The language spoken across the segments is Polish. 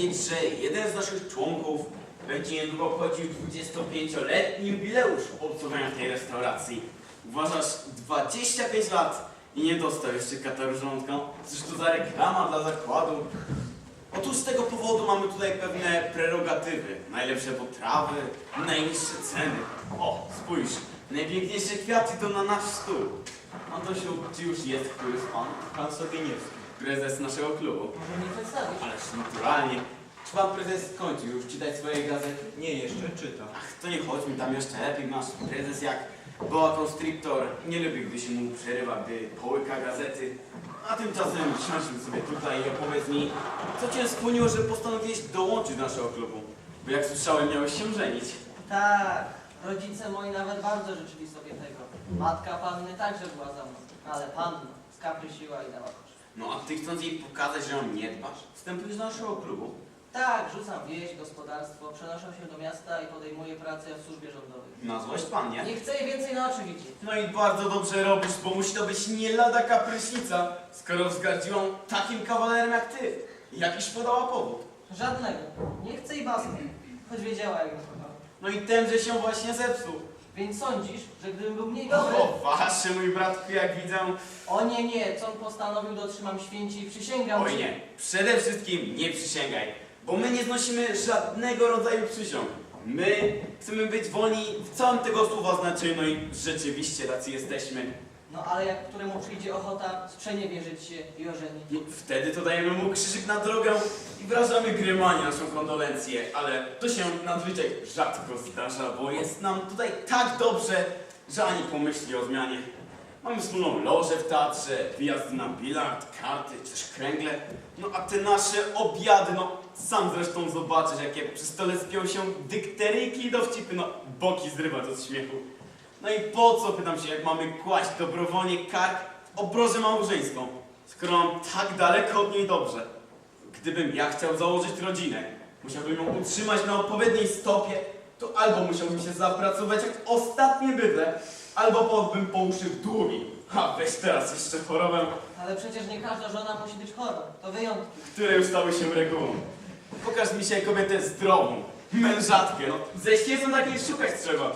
wiedzieć, że jeden z naszych członków będzie niedługo obchodził 25-letni jubileusz obsługiwania tej restauracji. Uważasz 25 lat i nie dostał jeszcze kataru żołądka? Cóż to za reklama dla zakładu? Otóż z tego powodu mamy tutaj pewne prerogatywy. Najlepsze potrawy, najniższe ceny. O, spójrz, najpiękniejsze kwiaty to na nasz stół. Antosiu, czy już jest któryś pan? Pan Sobieniewski. Prezes naszego klubu. Może nie przedstawisz? Ależ naturalnie. Pan prezes skończył już czytać swoje gazety? Nie, jeszcze czyta. Ach, to nie chodźmy tam jeszcze lepiej. Nasz prezes jak boa constrictor nie lubi, gdy się mu przerywa, gdy połyka gazety. A tymczasem siądźmy sobie tutaj i opowiedz mi, co cię skłoniło, że postanowiłeś dołączyć do naszego klubu? Bo jak słyszałem, miałeś się żenić. Tak, rodzice moi nawet bardzo życzyli sobie tego. Matka panny także była za mną, ale panna skaprysiła i dała kosz. No a ty chcąc jej pokazać, że ją nie dbasz, wstępujesz do naszego klubu. Tak, rzucam wieś, gospodarstwo, przenoszę się do miasta i podejmuję pracę w służbie rządowej. Na złość pan, nie? Nie chcę jej więcej na oczy widzieć. No i bardzo dobrze robisz, bo musi to być nie lada kapryśnica, skoro wzgardziła takim kawalerem jak ty. Jakiś podała powód. Żadnego. Nie chcę jej basmy, choć wiedziała jak go kocham. No i tenże się właśnie zepsuł. Więc sądzisz, że gdybym był mniej dobry... O, wasze, mój bratku, jak widzę. O nie, nie, co on postanowił, dotrzymam święci i przysięgam Oj ci- nie, przede wszystkim nie przysięgaj, bo my nie znosimy żadnego rodzaju przysiąg. My chcemy być wolni w całym tego słowa znaczeniu, no i rzeczywiście tacy jesteśmy. No ale jak któremu przyjdzie ochota sprzeniewierzyć się i ożenić. No, wtedy to dajemy mu krzyżyk na drogę i wyrażamy grymanie naszą kondolencję, ale to się nadzwyczaj rzadko zdarza, bo jest nam tutaj tak dobrze, że ani pomyśli o zmianie. Mamy wspólną lożę w teatrze, wyjazdy na bilard, karty, czy też kręgle. No a te nasze obiady, no sam zresztą zobaczysz, jakie przy stole spią się dykteryjki i dowcipy, no boki zrywać od śmiechu. No i po co, pytam się, jak mamy kłaść dobrowolnie kark w obrożę małżeńską, skoro mam tak daleko od niej dobrze? Gdybym ja chciał założyć rodzinę, musiałbym ją utrzymać na odpowiedniej stopie, to albo musiałbym się zapracować jak ostatnie bydle, albo połbym po uszy w długi. A weź teraz jeszcze chorobę, Ale przecież nie każda żona musi być chora. To wyjątki. które już stały się regułą. Pokaż mi się kobietę zdrową, mężatkę, no ze świecą takiej szukać trzeba.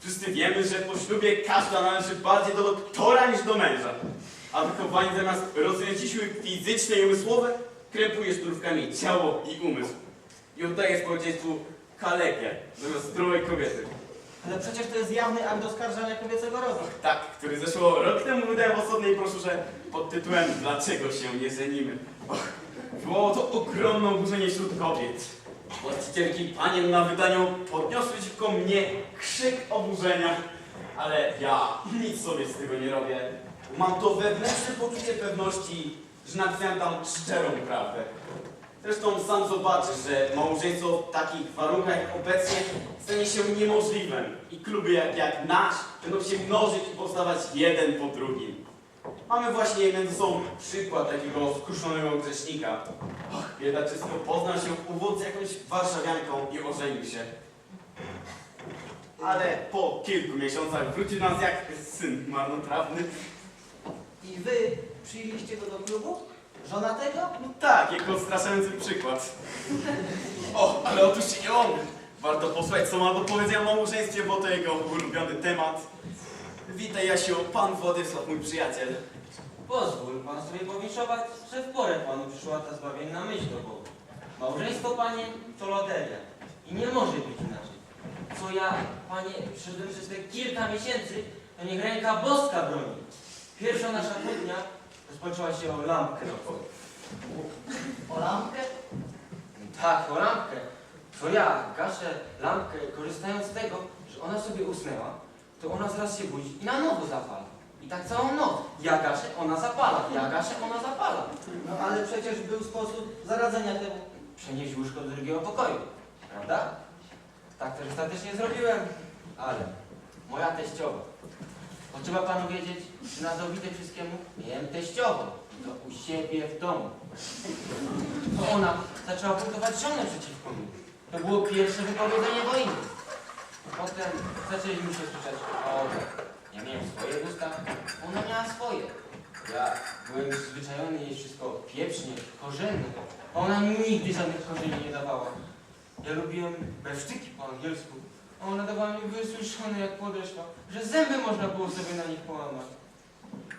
Wszyscy wiemy, że po ślubie każda należy bardziej do doktora niż do męża. A wychowanie zamiast rozwijać siły fizyczne i umysłowe, krępuje szturówkami ciało i umysł. I oddaje społeczeństwu kalekę zamiast zdrowej kobiety. Ale przecież to jest jawny akt oskarżania kobiecego rodu. Tak, który zeszło rok temu wydałem w osobnej broszurze pod tytułem Dlaczego się nie żenimy? Och, było to ogromne oburzenie wśród kobiet. Właścicielki panien na wydaniu podniosły przeciwko mnie krzyk oburzenia, ale ja nic sobie z tego nie robię. Mam to wewnętrzne poczucie pewności, że napisałem tam szczerą prawdę. Zresztą sam zobaczysz, że małżeństwo w takich warunkach jak obecnie stanie się niemożliwym i kluby jak, jak nasz będą się mnożyć i powstawać jeden po drugim. Mamy właśnie między sobą przykład takiego skruszonego grzesznika. Och, biedaczysko poznał się wódz z jakąś warszawianką i ożenił się. Ale po kilku miesiącach wrócił nas jak syn marnotrawny. I wy przyjęliście go do klubu? Żona tego? No tak, jako odstraszający przykład. O, ale otóż i on! Warto posłuchać, co ma do powiedzenia o małżeństwie, bo to jego ulubiony temat. Witaj, Jasiu, pan Władysław, mój przyjaciel. Pozwól pan sobie powinszować, że w porę panu przyszła ta zbawienna myśl do głowy. Małżeństwo, panie, to loteria. I nie może być inaczej. Co ja, panie, przyszedłem przez te kilka miesięcy, to niech ręka boska broni. Pierwsza nasza kłótnia rozpoczęła się o lampkę na polu. O lampkę? Tak, o lampkę. To ja gaszę lampkę, korzystając z tego, że ona sobie usnęła, to ona zaraz się budzi i na nowo zapala. I tak całą noc. Ja gaszę, ona zapala. Ja gaszę, ona zapala. No ale przecież był sposób zaradzenia temu. Przenieść łóżko do drugiego pokoju. Prawda? Tak też ostatecznie zrobiłem. Ale moja teściowa. To trzeba panu wiedzieć, że na dowite wszystkiemu miałem teściową. To u siebie w domu. To ona zaczęła buntować żonę przeciwko mnie. To było pierwsze wypowiedzenie wojny. Potem zaczęliśmy się słyszeć o Ja miałem swoje usta, ona miała swoje. Ja byłem przyzwyczajony jej wszystko pieprznie, korzenne, a ona nigdy żadnych korzeni nie dawała. Ja lubiłem besztyki po angielsku, a ona dawała mi wysuszone jak podeszła, że zęby można było sobie na nich połamać.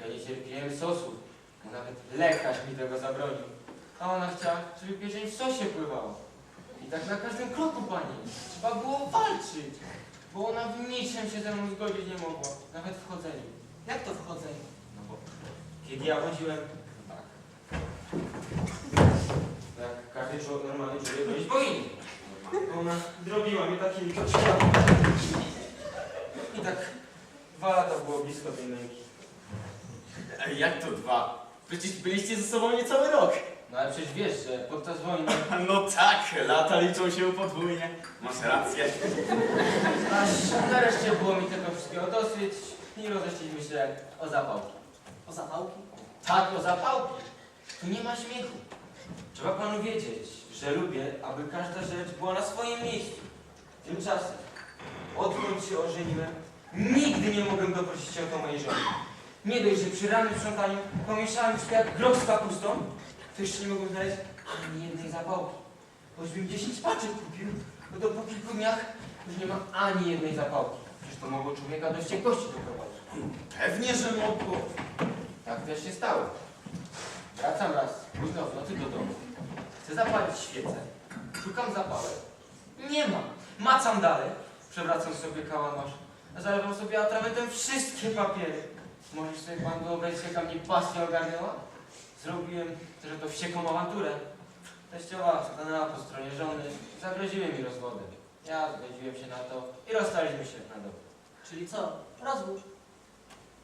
Ja nie cierpiałem sosu, bo nawet lekarz mi tego zabronił. A ona chciała, żeby pieczeń w sosie pływała. I tak na każdym kroku, pani. Trzeba było walczyć, bo ona w niczym się ze mną zgodzić nie mogła, nawet w chodzeniu. Jak to wchodzenie? No bo kiedy ja chodziłem, tak. Jak każdy człowiek, normalny człowiek chodzić powinien. Ona drobiła mnie takimi kroczkami. I tak dwa lata było blisko tej męki. Ej, Jak to dwa? Przecież byliście ze sobą niecały rok. No ale przecież wiesz, że podczas wojny No tak, lata liczą się podwójnie. Masz rację. aż nareszcie było mi tego wszystkiego dosyć i rozeszliśmy się o zapałki. O zapałki? Tak, o zapałki. Tu nie ma śmiechu. Trzeba panu wiedzieć, że lubię, aby każda rzecz była na swoim miejscu. Tymczasem, odkąd się ożeniłem, nigdy nie mogłem doprosić się o to mojej żony. Nie dość, że przy rannym sprzątaniu pomieszałem jak groch z kapustą, to jeszcze nie mogłem znaleźć ani jednej zapałki. Choćbym 10 paczek kupił, no to po kilku dniach już nie mam ani jednej zapałki. Przecież to mogło człowieka do wściekłości doprowadzić. Pewnie, że mogło. Tak też się stało. Wracam raz późno w nocy do domu. Chcę zapalić świecę. Szukam zapałek. Nie ma. Macam dalej. Przewracam sobie kałamarz. Zalewam sobie atramentem wszystkie papiery. Możesz sobie pan wyobrazić, jaka mnie pasja ogarnęła? Zrobiłem też to wściekłą awanturę. Teściowa stanęła po stronie żony. Zagroziły mi rozwodem. Ja zgodziłem się na to i rozstaliśmy się na dobre. Czyli co? Rozwód.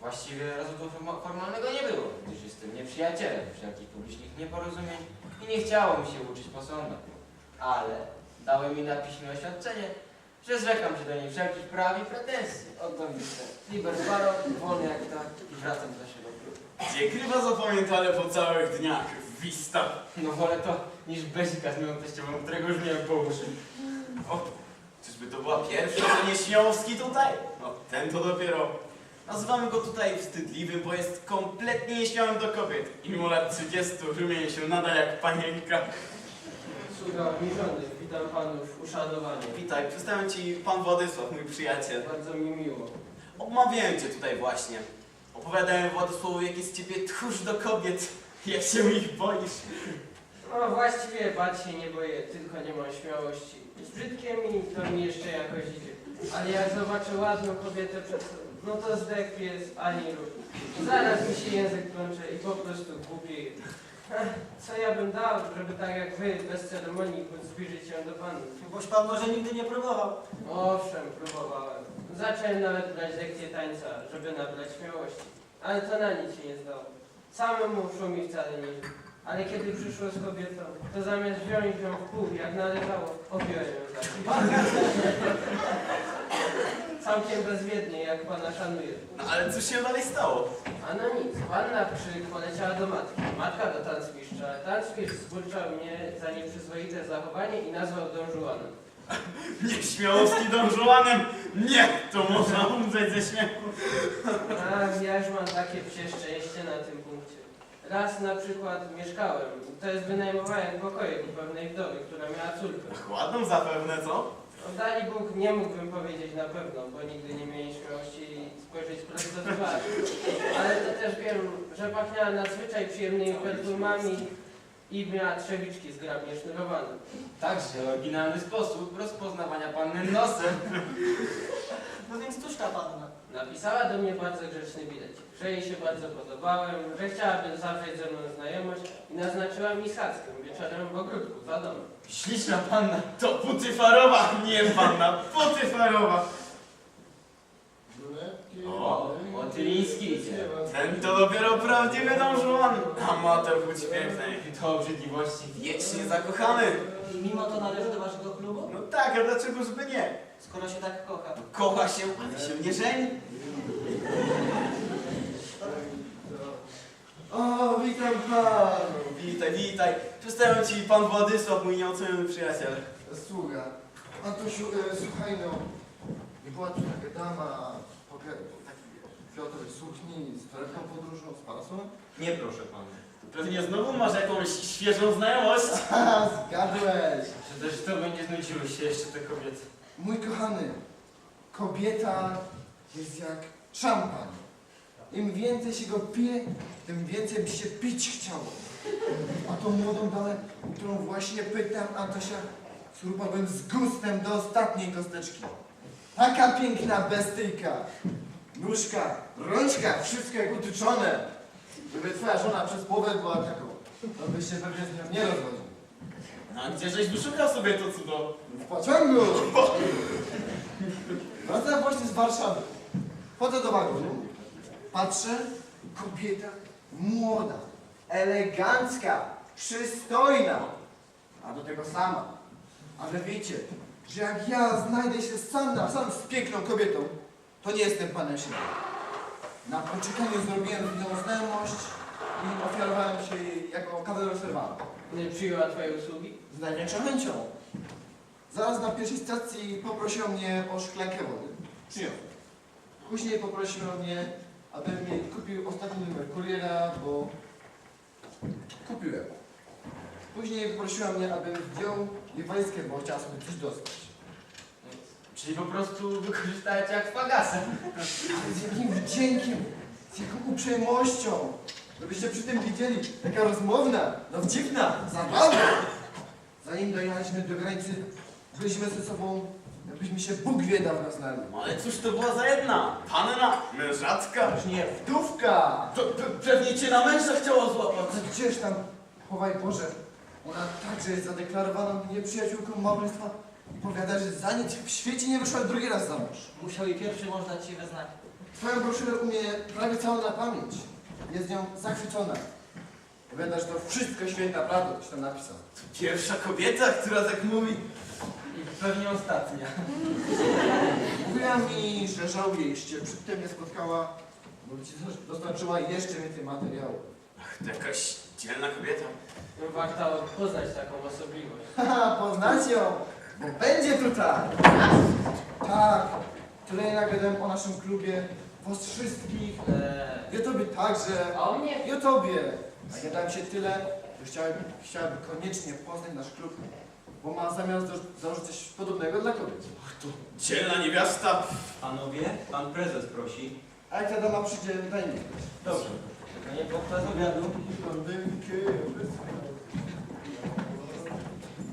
Właściwie rozwodu forma- formalnego nie było, gdyż jestem nieprzyjacielem wszelkich publicznych nieporozumień i nie chciało mi się uczyć po sądach. Ale dałem mi na piśmie oświadczenie, że zrzekam się do niej wszelkich praw i pretensji. Oto jestem liber paro, wolny jak tak i wracam do klubu. Gdzie grywa zapamiętane po całych dniach. Wista. No wolę to niż bezika z moją teściową, którego już miałem po uszy. O, czyżby to była pierwsza, że nieśmiałowski tutaj? No, ten to dopiero. Nazywamy go tutaj wstydliwym, bo jest kompletnie nieśmiałym do kobiet. I mimo lat 30 rumieni się nadal jak panienka. Sługa mi żony, witam panów uszanowanie. Witaj, przedstawiam ci pan Władysław, mój przyjaciel. Bardzo mi miło. Omawiałem cię tutaj właśnie. Opowiadałem Władysławowi, jak jest ciebie tchórz do kobiet. Jak się ich boisz. No właściwie bać się nie boję, tylko nie mam śmiałości. Z brzydkiem i to mi jeszcze jakoś idzie. Ale jak zobaczę ładną kobietę przed sobą, no to zdech pies ani ruch. Zaraz mi się język plącze i po prostu głupieję. Ech, Co ja bym dał, żeby tak jak wy, bez ceremonii móc zbliżyć się do panów? Boś pan może nigdy nie próbował. Owszem, próbowałem. Zacząłem nawet brać lekcje tańca, żeby nabrać śmiałości. Ale to na nic się nie zdało. Samemu mi wcale nie źle. Ale kiedy przyszło z kobietą, to zamiast wziąć ją w pół, jak należało, objąłem ją za Całkiem bezwiednie, jak pana szanuje. No ale cóż się dalej stało? A no nic, panna krzyk poleciała do matki. Matka do tancmistrza. Tancmistrz zburczał mnie za nieprzyzwoite zachowanie i nazwał Don Juanem. Nieśmiałowski Don Juanem? Nie, to można umrzeć ze śmiechu. A ja już mam takie psie szczęście na tym punkcie. Raz na przykład mieszkałem, to jest wynajmowałem pokoje u pewnej wdowy, która miała córkę. Ładną zapewne, co? No, dali Bóg, nie mógłbym powiedzieć na pewno, bo nigdy nie miałem śmiałości spojrzeć prosto do twarzy. Ale to też wiem, że pachniała nadzwyczaj przyjemnymi perfumami i miała trzewiczki zgrabnie sznurowane. Także oryginalny sposób rozpoznawania panny nosem. No więc cóż ta panna? Napisała do mnie bardzo grzeczny bilecik, że jej się bardzo podobałem, że chciałaby zawrzeć ze mną znajomość i naznaczyła mi schadzkę wieczorem w ogródku za domem. Śliczna panna. To putyfarowa, nie panna, putyfarowa. O, Motyliński idzie. Ten to dopiero prawdziwy Don Juan. Amator płci pięknej. To obrzydliwości. Wiecznie zakochany. I mimo to należy do waszego klubu? No tak, a dlaczegoż by nie? Skoro się tak kocha. Kocha się, ale się nie żeni. O, witam panów. Witaj, witaj. Przedstawiam ci pan Władysław, mój nieoceniony przyjaciel. Sługa. Antusiu, e, słuchaj no. Nie była tu taka dama, pogadaj, fioletowej sukni z torebką podróżną, z parasolem? Nie proszę pana. Pewnie znowu masz jakąś świeżą znajomość. Haha, zgadłeś! Czy też to by nie znudziły się jeszcze te kobiety? Mój kochany, kobieta jest jak szampan. Im więcej się go pije, tym więcej by się pić chciało. A tą młodą damę, którą właśnie pytam, Antosia, surupałbym z gustem do ostatniej kosteczki. Taka piękna bestyjka. Nóżka, rączka, wszystko jak utyczone. Gdyby twoja żona przez połowę była taką, to byś się pewnie z nią nie rozwodził. A gdzieżeś wyszukał sobie to cudo? W pociągu! Wracam właśnie z Warszawy. Chodzę do wagonu. Patrzę, kobieta młoda, elegancka, przystojna, a do tego sama. Ale wiecie, że jak ja znajdę się sam na sam z piękną kobietą, to nie jestem panem siebie. Na poczekaniu zrobiłem z nią znajomość i ofiarowałem się jej jako kawaler serwanta. Nie przyjęła twojej usługi? Z największą chęcią. Zaraz na pierwszej stacji poprosił mnie o szklankę wody. Przyjąłem. Później poprosił mnie, abym jej kupił ostatni numer kuriera, bo kupiłem. Później poprosiła mnie, abym wziął jej walizkę, bo chciała sobie coś dostać. Czyli po prostu wykorzystałeś jak fagasem. Ale z jakim wdziękiem, z jaką uprzejmością. Żebyście przy tym widzieli, jaka rozmowna, dowcipna, zabawna. Zanim dojechaliśmy do granicy, byliśmy ze sobą, jakbyśmy się Bóg wie dawno znali. No ale cóż to była za jedna? Panna? Mężatka? Już nie, wdówka! Pe pe pewnie cię na męża chciała złapać. Ale gdzież tam, chowaj Boże, ona także jest zadeklarowaną nieprzyjaciółką małżeństwa powiada, że za nic w świecie nie wyszła drugi raz za mąż. Musiał i pierwszy mąż dać ci we znaki. Twoją broszurę umie prawie całą na pamięć. Jest nią zachwycona. Powiada, że to wszystko święta prawda, coś tam napisał. Pierwsza kobieta, która tak mówi. I pewnie ostatnia. Mówiła mi, że żałuje, jeśli cię przedtem nie spotkała, bo by ci dostarczyła jeszcze więcej materiału. Ach, to jakaś dzielna kobieta. Warto poznać taką osobliwość. Haha, poznać ją, będzie tutaj. Tak, tyle nagadałem o naszym klubie, was wszystkich. Eee, I o tobie także. o mnie? I o tobie. Nagadałem się tyle, że chciałem, chciałem koniecznie poznać nasz klub, bo ma zamiar za- założyć coś podobnego dla kobiet. Dzielna niewiasta. Panowie, pan prezes prosi. A jak ta dama przyjdzie, daj mi. Dobrze. To nie podczas obiadu.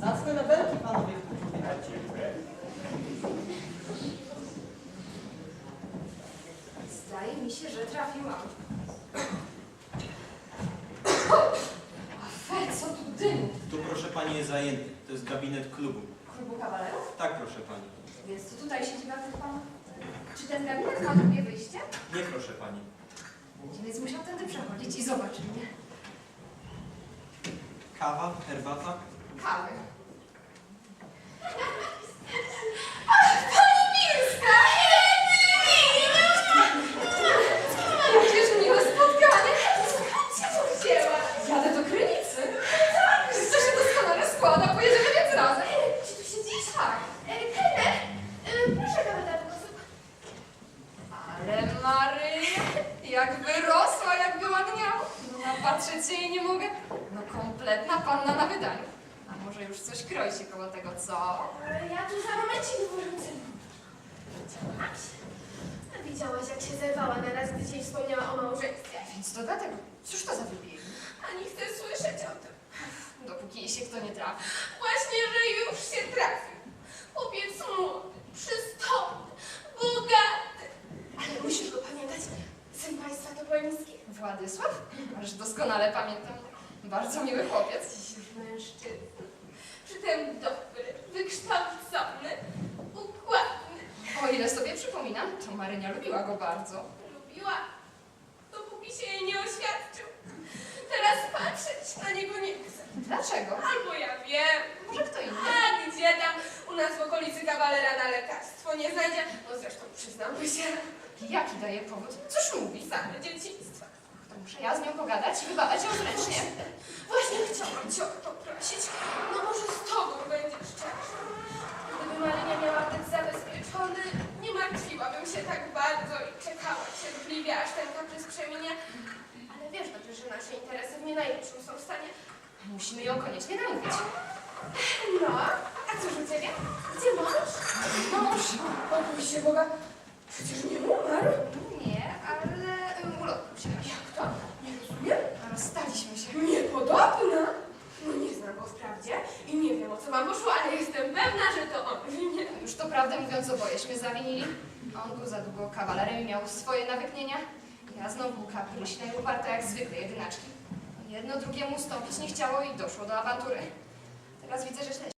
Zacne mebelki panowie. Zdaje mi się, że trafiłam. A fe, co tu dym? Tu proszę pani jest zajęty. To jest gabinet klubu. Klubu kawalerów? Tak proszę pani. Więc to tutaj siedzi tych panów. Czy ten gabinet ma drugie wyjście? Nie proszę pani. Więc musiał tędy przechodzić i zobaczyć mnie. Kawa, herbata? Kawy. Ale pani Mirska! Przecież miłe spotkanie. Skąd się tu wzięła? Jadę do Krynicy. Tak, to się doskonale składa. Pojedziemy więc razem. Czy tu siedzisz? Tak. Kelner, proszę kawalerku. Ale Maryja, jak wyrosła, jak wyładniała. No napatrzeć się jej nie mogę. No kompletna panna na wydaniu. A może już coś kroi się koło tego, co? Ja tu za momencik włożę Widziałaś? A Się zerwała naraz, gdy ci wspomniała o małżeństwie. Więc to dlatego. Cóż to za wybieg? Ani chcę słyszeć o tym. Dopóki jej się kto nie trafi. Właśnie, że już się trafił. Chłopiec młody, przystojny, bogaty. Ale musisz go pamiętać. Syn państwa to Polański. Władysław? Ależ doskonale pamiętam. Bardzo miły chłopiec. Mężczyzna. Przytem dobry, wykształcony. O ile sobie przypominam, to Marynia lubiła go bardzo. Lubiła, dopóki się jej nie oświadczył. Teraz patrzeć na niego nie chcę. Dlaczego? Albo ja wiem. Może kto inny? A gdzie tam u nas w okolicy kawalera na lekarstwo nie znajdzie? No zresztą przyznam się, Jaki daje powód? Cóż mówi? same dzieciństwa. To muszę ja z nią pogadać i wybadać ją zręcznie. Właśnie chciałam cię o to prosić. No może z tobą będzie szczerze. Gdyby Marynia miała ten Tony, nie martwiłabym się tak bardzo i czekała cierpliwie, aż ten kaprys przeminie. Ale wiesz dobrze, że nasze interesy w nie najlepszym są w stanie. Musimy ją koniecznie nauczyć. No, mówiąc obojeśmy zawinili. On był za długo kawalerem i miał swoje nawyknienia. Ja znowu kapryśna i uparta jak zwykle jedynaczki. Jedno drugiemu ustąpić nie chciało i doszło do awantury. Teraz widzę, że źle